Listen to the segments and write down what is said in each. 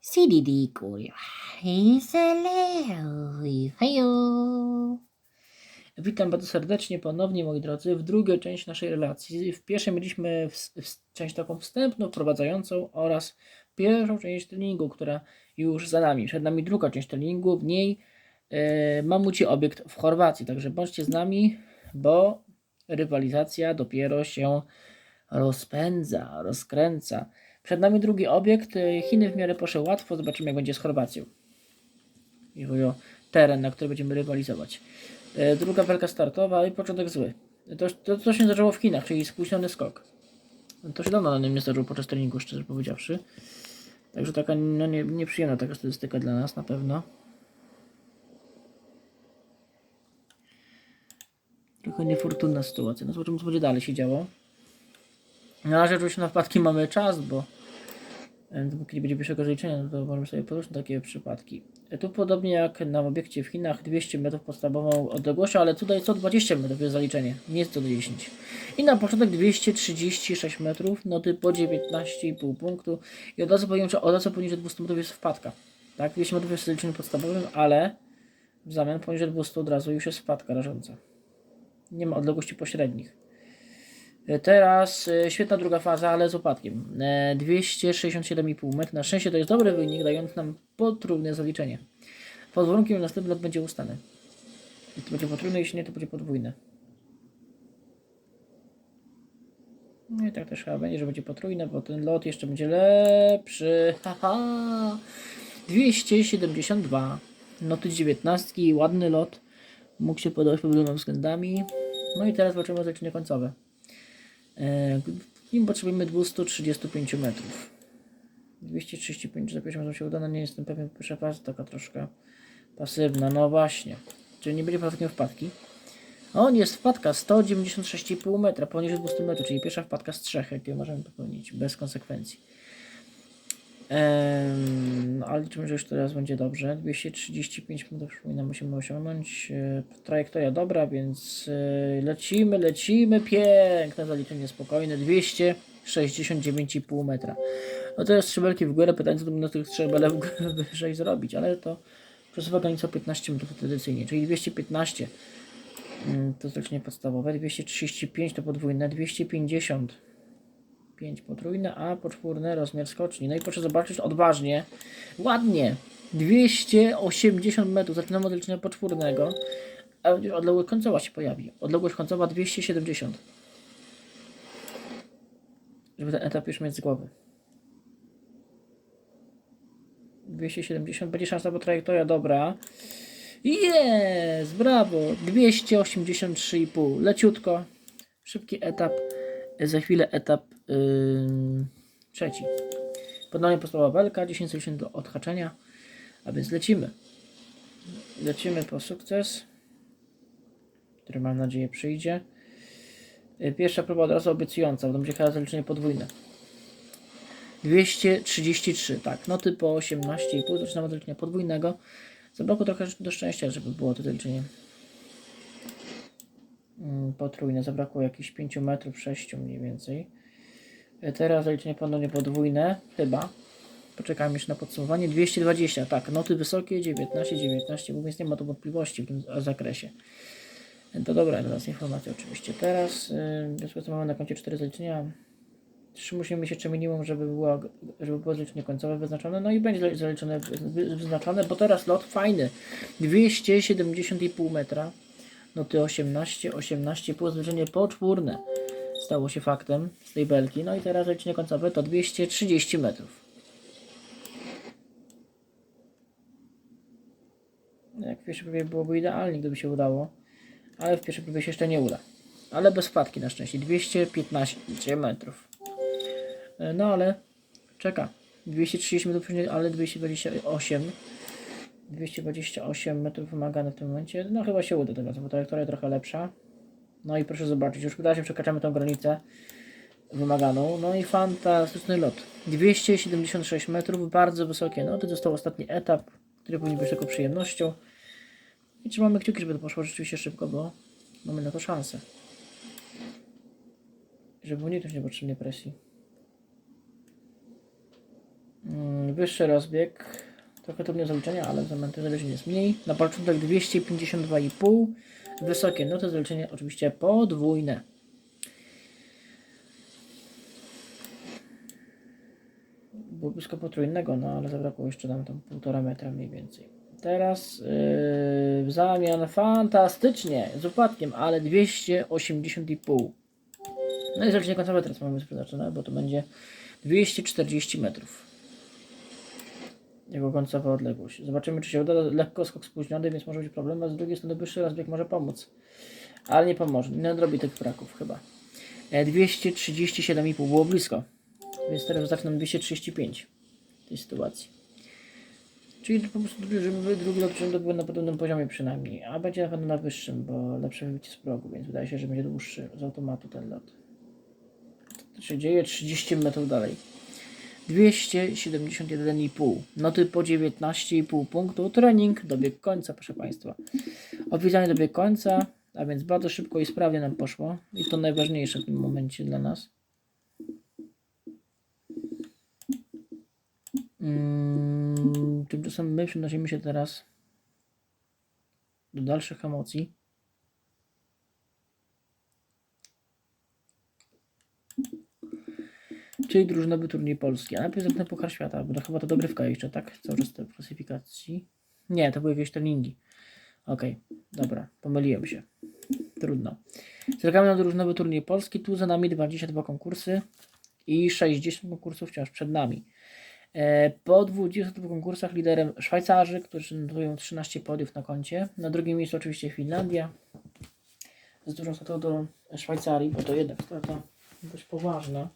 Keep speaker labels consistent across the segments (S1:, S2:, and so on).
S1: CDD zalej. Hejo. Witam bardzo serdecznie ponownie, moi drodzy, w drugiej części naszej relacji. W pierwszej mieliśmy w, w, część taką wstępną, wprowadzającą oraz pierwszą część treningu, która już za nami. Przed nami druga część treningu, w niej e, mamuci obiekt w Chorwacji. Także bądźcie z nami, bo rywalizacja dopiero się rozpędza, rozkręca. Przed nami drugi obiekt. e, Chiny w miarę poszły łatwo. Zobaczymy, jak będzie z Chorwacją. Jeśli chodzi o teren, na który będziemy rywalizować. E, Druga walka startowa i początek zły. To, to, to się zdarzyło w Chinach, czyli spóźniony skok. To się dawno na nim nie zdarzyło podczas treningu, szczerze powiedziawszy. Także taka no, nie, nieprzyjemna taka statystyka dla nas na pewno. Trochę niefortunna sytuacja. No zobaczymy, co będzie dalej się działo. Na razie oczywiście na wpadki mamy czas, bo e, kiedy będzie pierwszego zaliczenia, no to możemy sobie poruszyć takie przypadki. E, Tu podobnie jak na obiekcie w Chinach 200 metrów podstawową odległością, ale tutaj co 20 metrów jest zaliczenie, nie jest to 10. I na początek 236 metrów, noty po 19,5 punktu i od razu powiem, że od razu poniżej 200 metrów jest wpadka. Tak, 200 metrów jest zaliczeniem podstawowym, ale w zamian poniżej 200 od razu już jest wpadka rażąca. Nie ma odległości pośrednich. E, Teraz e, świetna druga faza, ale z opadkiem. E, 267,5 metra. Na szczęście to jest dobry wynik, dający nam potrójne zaliczenie. Pod warunkiem, że następny lot będzie ustany. Jeśli to będzie potrójne, jeśli nie, to będzie podwójne. No i tak też chyba będzie, że będzie potrójne, bo ten lot jeszcze będzie lepszy. Haha! 272. Noty 19, ładny lot. Mógł się podobać pod wieloma względami. No i teraz zobaczymy zaliczenie końcowe. E, W nim potrzebujemy 235 metrów. 235 za się uda, no nie jestem pewien, pierwsza faza taka troszkę pasywna, no właśnie. Czyli nie będzie prawdopodobnie wpadki. A on jest wpadka 196,5 metra, poniżej 200 metrów, czyli pierwsza wpadka z trzech, jakie możemy popełnić, bez konsekwencji. No, ale liczymy, że już teraz będzie dobrze. 235 metrów przypominam, musimy osiągnąć. E, trajektoria dobra, więc e, lecimy, lecimy. Piękne zaliczenie spokojne. 269,5 metra. No to jest strzelki w górę. Pytanie, co na tych trzech belek wyżej zrobić, ale to przesuwa granicę o 15 metrów tradycyjnie, czyli 215 mm, to zaliczenie podstawowe, 235 to podwójne, 250 5 potrójne, a poczwórne rozmiar skoczni. No i proszę zobaczyć odważnie, ładnie, 280 metrów, zaczynamy od liczenia poczwórnego, a odległość końcowa się pojawi. Odległość końcowa 270. Żeby ten etap już mieć z głowy. 270, będzie szansa, bo trajektoria. Dobra. Jest, brawo, 283,5, leciutko, szybki etap, za chwilę etap yy, trzeci. Podanie podstawowa belka, 10 sekund do odhaczenia, a więc lecimy. Lecimy po sukces, który mam nadzieję przyjdzie. Yy, Pierwsza próba od razu obiecująca, bo będzie chyba zaliczenie podwójne. 233, tak, noty po 18,5, zaczynamy od zaliczenia podwójnego. Zabrakło trochę do szczęścia, żeby było to zaliczenie mm, potrójne. Zabrakło jakichś 5 metrów, 6 mniej więcej. Teraz zaliczenie ponownie podwójne, chyba. Poczekamy jeszcze na podsumowanie. 220, tak, noty wysokie, 19, 19, bo więc nie ma tu wątpliwości w tym zakresie. To dobra, teraz informacja oczywiście. Teraz, yy, mamy na koncie 4 zaliczenia. 3 musimy mieć jeszcze minimum, żeby było, żeby było zaliczenie końcowe wyznaczone. No i będzie zaliczone, wy- wyznaczone, bo teraz lot fajny. 270,5 metra. Noty 18, 18, plus zliczenie poczwórne stało się faktem z tej belki. No i teraz zaliczenie końcowe to 230 metrów. Jak w pierwszej próbie byłoby idealnie, gdyby się udało, ale w pierwszej próbie się jeszcze nie uda. Ale bez wpadki na szczęście. 215 metrów. No ale czeka. 230 metrów, ale 228. 228 metrów wymagane w tym momencie. No chyba się uda teraz, bo trajektoria trochę lepsza. No i proszę zobaczyć, już wydaje się, przekraczamy tą granicę wymaganą. No i fantastyczny lot. 276 metrów, bardzo wysokie noty. Został ostatni etap, który powinien być tylko przyjemnością. I trzymamy kciuki, żeby to poszło rzeczywiście szybko, bo mamy na to szansę. Żeby uniknąć niepotrzebnej presji. Mm, Wyższy rozbieg. Trochę trudne do zaliczenia, ale w momencie zależnie jest mniej. Na początek 252,5. Wysokie, no to zaliczenie oczywiście podwójne. Było blisko potrójnego, no ale zabrakło jeszcze nam tam półtora metra mniej więcej. Teraz yy, w zamian fantastycznie, z upadkiem, ale 280,5. No i zaliczenie końcowe teraz mamy przeznaczone, bo to będzie 240 metrów. Jego końcowa odległość. Zobaczymy, czy się uda. Lekko skok spóźniony, więc może być problem, a z drugiej strony wyższy rozbieg może pomóc. Ale nie pomoże. Nie nadrobi tych braków chyba. E, 237,5 było blisko. Więc teraz zaczynam 235 w tej sytuacji. Czyli po prostu, żeby drugi lot rzędu był na podobnym poziomie przynajmniej. A będzie na pewno na wyższym, bo lepsze wybicie z progu, więc wydaje się, że będzie dłuższy z automatu ten lot. To się dzieje 30 metrów dalej. 271,5. Noty po 19,5 punktu. Trening dobiegł końca, proszę Państwa. Oficjalnie dobiegł końca, a więc bardzo szybko i sprawnie nam poszło. I to najważniejsze w tym momencie dla nas. Mm, tymczasem my przenosimy się teraz do dalszych emocji. Czyli drużynowy turniej polski. A najpierw zapnę Puchar Świata, bo to chyba to dogrywka jeszcze, tak? Cały czas te klasyfikacji. Nie, to były jakieś treningi. Okej, dobra, pomyliłem się. Trudno. Czekamy na drużynowy turniej polski. Tu za nami 22 konkursy i 60 konkursów wciąż przed nami. E, Po 22 konkursach liderem Szwajcarzy, którzy notują 13 podiów na koncie. Na drugim miejscu oczywiście Finlandia z dużą stratą do Szwajcarii, bo to jednak strata dość poważna.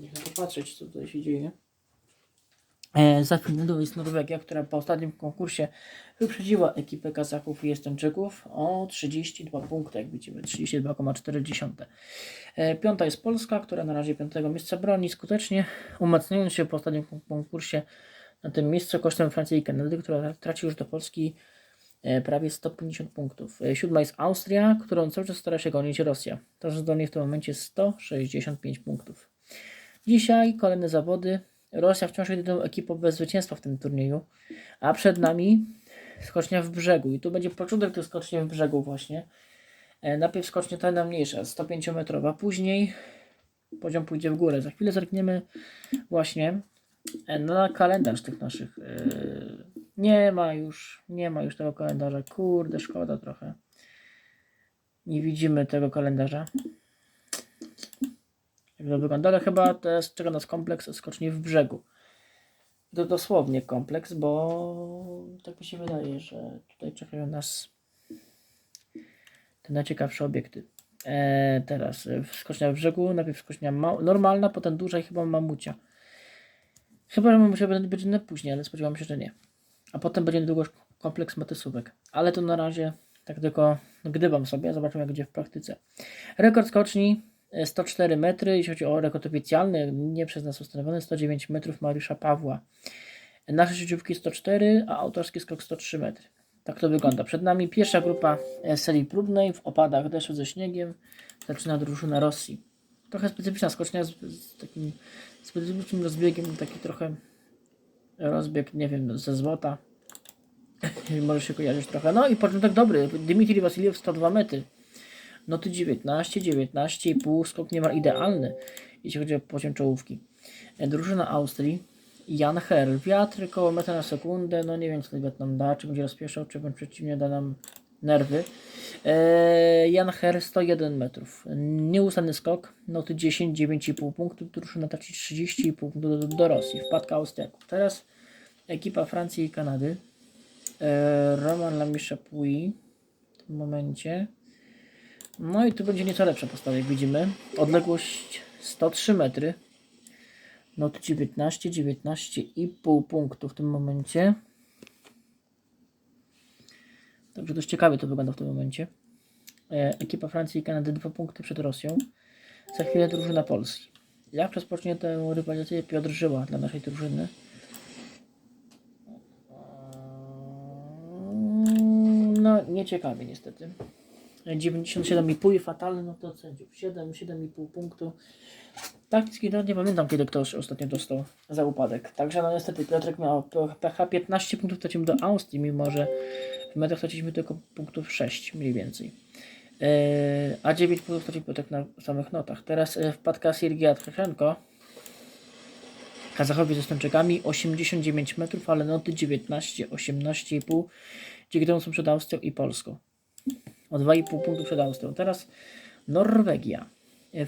S1: Niech na to patrzeć, co tutaj się dzieje. E, za Finlandią jest Norwegia, która po ostatnim konkursie wyprzedziła ekipę Kazachów i Estończyków o 32 punkty, jak widzimy, 32,4. E, piąta jest Polska, która na razie piątego miejsca broni skutecznie, umacniając się po ostatnim kon- konkursie na tym miejscu kosztem Francji i Kanady, która traci już do Polski prawie 150 punktów. E, Siódma jest Austria, którą cały czas stara się gonić Rosja. To zdolnie w tym momencie 165 punktów. Dzisiaj kolejne zawody. Rosja wciąż jedyną ekipą bez zwycięstwa w tym turnieju, a przed nami skocznia w brzegu. I tu będzie początek tych skoczni w brzegu właśnie. E, najpierw skocznia ta najmniejsza, 105-metrowa, później poziom pójdzie w górę. Za chwilę zerkniemy właśnie e, na kalendarz tych naszych. Nie ma już, nie ma już tego kalendarza. Kurde, szkoda trochę. Nie widzimy tego kalendarza. Jak to wygląda, ale chyba teraz czeka nas kompleks skoczni w brzegu. To dosłownie kompleks, bo tak mi się wydaje, że tutaj czekają nas te najciekawsze obiekty. E, teraz e, skocznia w brzegu, najpierw skocznia ma- normalna, potem duża i chyba mamucia. Chyba, że mamucia będzie później, ale spodziewam się, że nie. A potem będzie niedługo kompleks matysówek. Ale to na razie tak tylko gdybam sobie, zobaczymy jak będzie w praktyce. Rekord skoczni e, 104 metry, jeśli chodzi o rekord oficjalny, nie przez nas ustanowiony, 109 metrów Mariusza Pawła. Nasze sieciówki 104, a autorski skok 103 metry. Tak to wygląda. Przed nami pierwsza grupa e, serii próbnej w opadach deszczu ze śniegiem. Zaczyna drużyna Rosji. Trochę specyficzna skocznia z, z takim specyficznym rozbiegiem, taki trochę rozbieg, nie wiem, ze złota. Może się kojarzyć trochę. No i początek dobry. Dmitrij Wasiliew 102 metry. Noty 19, 19,5, skok niemal idealny, jeśli chodzi o poziom czołówki. E, Drużyna Austrii, Jan Herr, wiatr koło metra na sekundę, no nie wiem co ten nam da, czy będzie rozpieszał, czy bądź przeciwnie da nam nerwy. E, Jan Herr 101 metrów, nieustanny skok, noty 10, 9,5 punktów, drużyna traci 30,5 punktów do, do Rosji, wpadka Austriaków. Teraz ekipa Francji i Kanady, e, Roman Lamichapui w tym momencie. No i tu będzie nieco lepsza postawa, jak widzimy. Odległość 103 metry. Noty 19, 19,5 punktu w tym momencie. Także dość ciekawie to wygląda w tym momencie. E, ekipa Francji i Kanady 2 punkty przed Rosją. Za chwilę drużyna Polski. Jak rozpocznie tę rywalizację Piotr Żyła dla naszej drużyny? No, nieciekawie niestety. 97,5 i fatalny, no to sędziów 7, 7,5 punktu. Tak, no nie pamiętam kiedy ktoś ostatnio dostał za upadek. Także no niestety Piotrek miał PH 15 punktów tracimy do Austrii, mimo że w metach straciliśmy tylko punktów 6 mniej więcej. Yy, a 9 punktów stracił Piotrek na samych notach. Teraz yy, wpadka Siergieja Tchechenko. Kazachowie ze Stończykami 89 metrów, ale noty 19, 18,5. Dzięki temu są przed Austrią i Polską. O 2,5 punktów przed Austrią. Teraz Norwegia. Yy,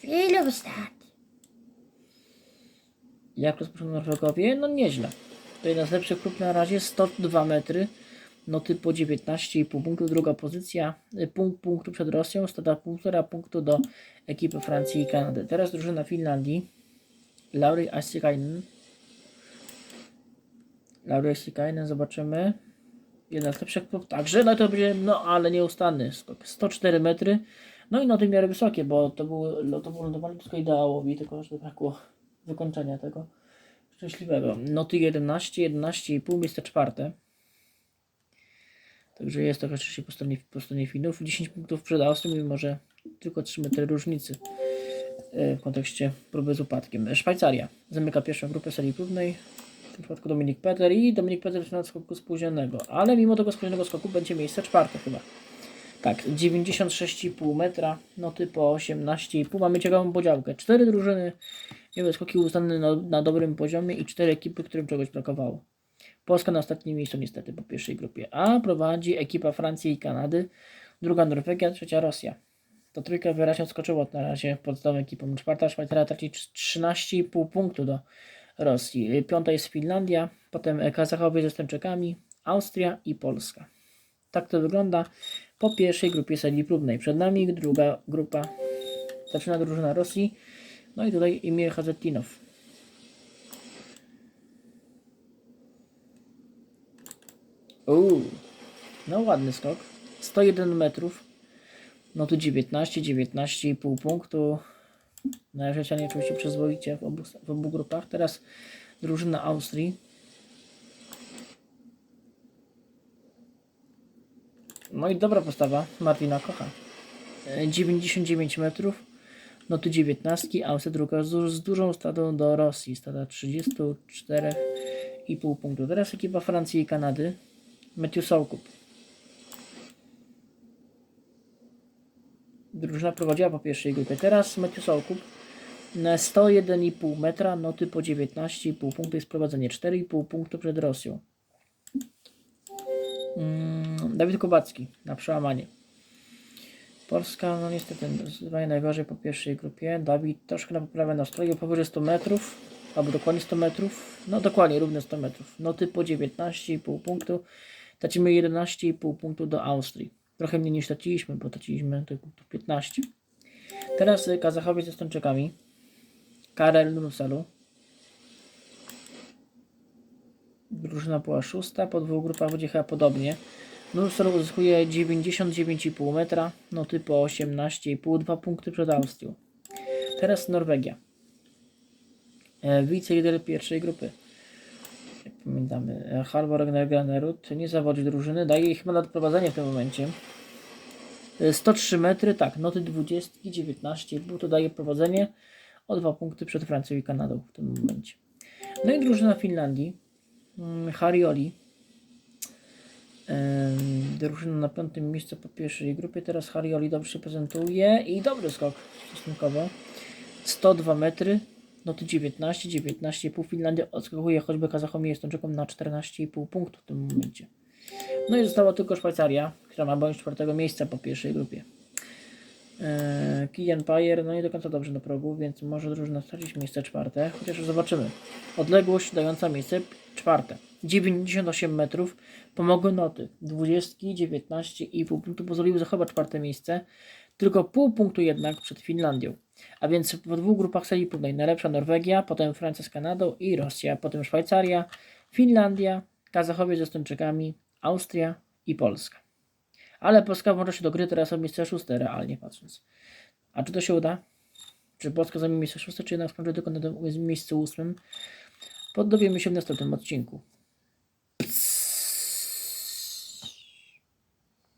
S1: Friedrich Filostad. Jak rozpoczną Norwegowie? No nieźle. To jeden z lepszych klub na razie. 102 metry. Noty po 19,5 punktu. Druga pozycja. Punkt punktu przed Rosją. Stada 1,5 punktu do ekipy Francji i Kanady. Teraz drużyna Finlandii. Lauri Asikainen. Lauri Asikainen. Zobaczymy. Jeden z lepszych klub. Także no to będzie, no ale nieustanny skok. 104 metry. No i noty w miarę wysokie, bo to było, no, to było lądowanie blisko ideałowi, tylko że brakło wykończenia tego szczęśliwego. Noty 11, 11,5, miejsce czwarte. Także jest trochę szczęście po stronie, po stronie Finów. 10 punktów przed Austrią, mimo że tylko 3 metry różnicy e, w kontekście próby z upadkiem. Szwajcaria zamyka pierwszą grupę serii próbnej. W tym przypadku Dominik Peter i Dominik Peter na skoku spóźnionego. Ale mimo tego spóźnionego skoku będzie miejsce czwarte chyba. Tak, 96,5 metra, noty po 18,5. Mamy ciekawą podziałkę. Cztery drużyny miały skoki uznane na, na dobrym poziomie i cztery ekipy, którym czegoś brakowało. Polska na ostatnim miejscu niestety po pierwszej grupie A prowadzi ekipa Francji i Kanady, druga Norwegia, trzecia Rosja. To trójka wyraźnie odskoczyła na razie podstawową ekipą. Czwarta Szwajcaria traci 13,5 punktu do Rosji. Piąta jest Finlandia, potem Kazachowie ze Stończykami, Austria i Polska. Tak to wygląda po pierwszej grupie serii próbnej. Przed nami druga grupa. Zaczyna drużyna Rosji. No i tutaj Emir Hazetinow. Uuu, no ładny skok. 101 metrów. No tu 19, 19,5 punktu. Na razie oczywiście przyzwoicie w obu, w obu grupach. Teraz drużyna Austrii. No i dobra postawa Martina Kocha. E, 99 metrów. No tu 19, Austria druga z, z dużą stadą do Rosji. Stada 34,5 punktu. Teraz ekipa Francji i Kanady. Matthew Soukup. Drużyna prowadziła po pierwszej grupie. Teraz Matthew Soukup na 101,5 metra, noty po 19,5 punktu jest prowadzenie 4,5 punktu przed Rosją. Mm, Dawid Kubacki na przełamanie. Polska, no niestety, zdecydowanie najgorzej po pierwszej grupie. Dawid troszkę na poprawę nastroju, powyżej 100 metrów, albo dokładnie 100 metrów. No dokładnie, równe 100 metrów. Noty po 19,5 punktu. Tracimy 11,5 punktu do Austrii. Trochę mniej niż traciliśmy, bo traciliśmy tych punktów 15. Teraz y, Kazachowie ze Stończykami. Karel Nursalu. Drużyna była szósta, po dwóch grupach będzie chyba podobnie. Nursel uzyskuje 99,5 metra, noty po 18,5, 2 punkty przed Austrią. Teraz Norwegia. E, Wicelider pierwszej grupy. Pamiętamy, e, Halvor Granerud nie zawodzi drużyny, daje jej chyba na prowadzenie w tym momencie. E, 103 metry, tak, noty 20, 19,5 to daje prowadzenie o 2 punkty przed Francją i Kanadą w tym momencie. No i drużyna Finlandii. Mm, Harioli. Drużyna na piątym miejscu po pierwszej grupie. Teraz Harioli dobrze się prezentuje i dobry skok stosunkowo. 102 metry. Noty 19, 19,5. Finlandia odskakuje choćby Kazachomie Estończykom na 14,5 punktu w tym momencie. No i została tylko Szwajcaria, która ma bądź czwartego miejsca po pierwszej grupie. Eee, Kilian Pajer, no nie do końca dobrze na progu, więc może drużyna stracić miejsce czwarte, chociaż zobaczymy. Odległość dająca miejsce czwarte. 98 metrów. Pomogły noty. 20, 19 i pół punktu pozwoliły zachować czwarte miejsce. Tylko pół punktu jednak przed Finlandią. A więc w dwóch grupach serii próbnej najlepsza Norwegia, potem Francja z Kanadą i Rosja, potem Szwajcaria, Finlandia, Kazachowie ze Stończykami, Austria i Polska. Ale Polska włącza się do gry teraz o miejsce szóste, realnie patrząc. A czy to się uda? czy Polska zajmie miejsce szóste, czy jednak skończy tylko na miejscu ósmym, poddowiemy się w następnym odcinku.